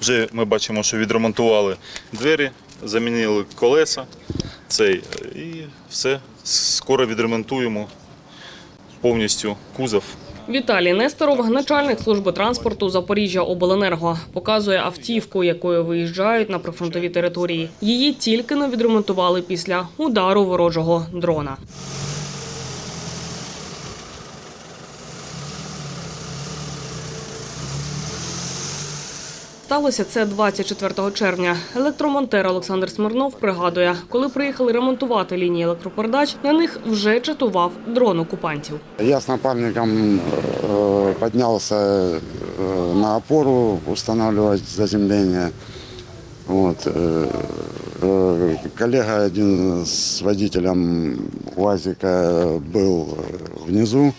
Вже ми бачимо, що відремонтували двері, замінили колеса цей, і все. Скоро відремонтуємо повністю кузов. Віталій Несторов, начальник служби транспорту Запоріжжя Обленерго, показує автівку, якою виїжджають на прифронтові території. Її тільки не відремонтували після удару ворожого дрона. Сталося це 24 червня. Електромонтер Олександр Смирнов пригадує, коли приїхали ремонтувати лінії електропередач, на них вже чатував дрон окупантів. Я с напарником э, поднялся э, на опору устанавливать заземление. Вот. э, э, Коллега один с водителем УАЗика был э, внизу.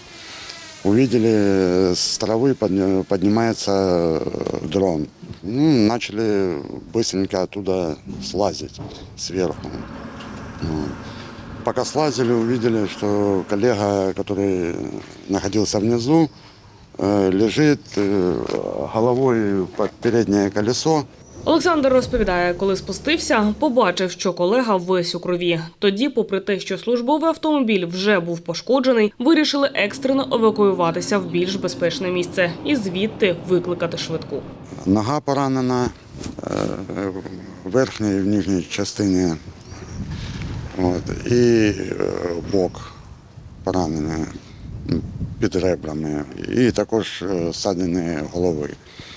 Увидели, э, с травы подня- поднимается э, дрон. Ну, начали быстренько оттуда слазить сверху. Вот. Пока слазили, увидели, что коллега, который находился внизу, э, лежит э, головой под переднее колесо. Олександр розповідає, коли спустився, побачив, що колега весь у крові. Тоді, попри те, що службовий автомобіль вже був пошкоджений, вирішили екстрено евакуюватися в більш безпечне місце і звідти викликати швидку. Нога поранена е, в верхній і в нижній частині. От, і е, бок поранений під ребрами. І також е, ссадини голови.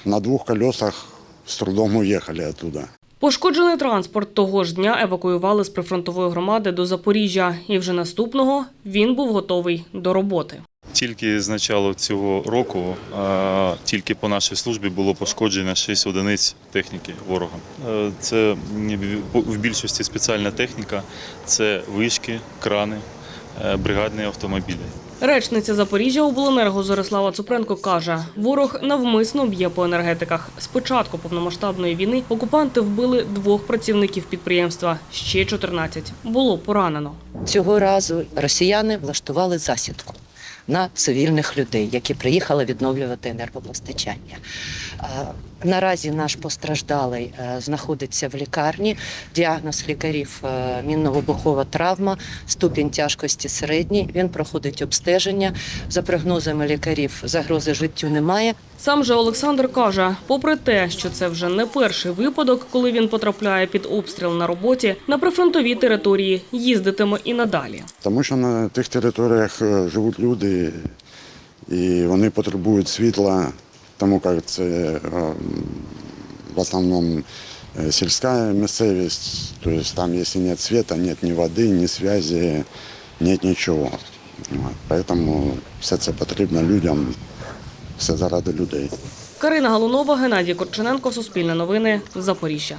На двох колесах з трудом уїхали оттуда. Пошкоджений транспорт того ж дня евакуювали з прифронтової громади до Запоріжжя, і вже наступного він був готовий до роботи. Тільки з початку цього року, е, тільки по нашій службі було пошкоджено 6 одиниць техніки ворогом. Е, Це в більшості спеціальна техніка, це вишки, крани, е, бригадні автомобілі. Речниця Запоріжжя обленерго Зорислава Цупренко каже, ворог навмисно б'є по енергетиках. З початку повномасштабної війни окупанти вбили двох працівників підприємства. Ще 14 було поранено. Цього разу росіяни влаштували засідку на цивільних людей, які приїхали відновлювати енергопостачання. Наразі наш постраждалий е, знаходиться в лікарні. Діагноз лікарів е, мінно-вибухова травма, ступінь тяжкості середній. Він проходить обстеження. За прогнозами лікарів загрози життю немає. Сам же Олександр каже, попри те, що це вже не перший випадок, коли він потрапляє під обстріл на роботі, на прифронтові території їздитиме і надалі. Тому що на тих територіях е, живуть люди, і вони потребують світла, тому як це е, в основному е, сільська місцевість, тобто там, якщо немає світу, немає ні води, ні зв'язку, немає нічого. Тому все це потрібно людям, все заради людей. Карина Галунова, Геннадій Корчененко, Суспільне новини, Запоріжжя.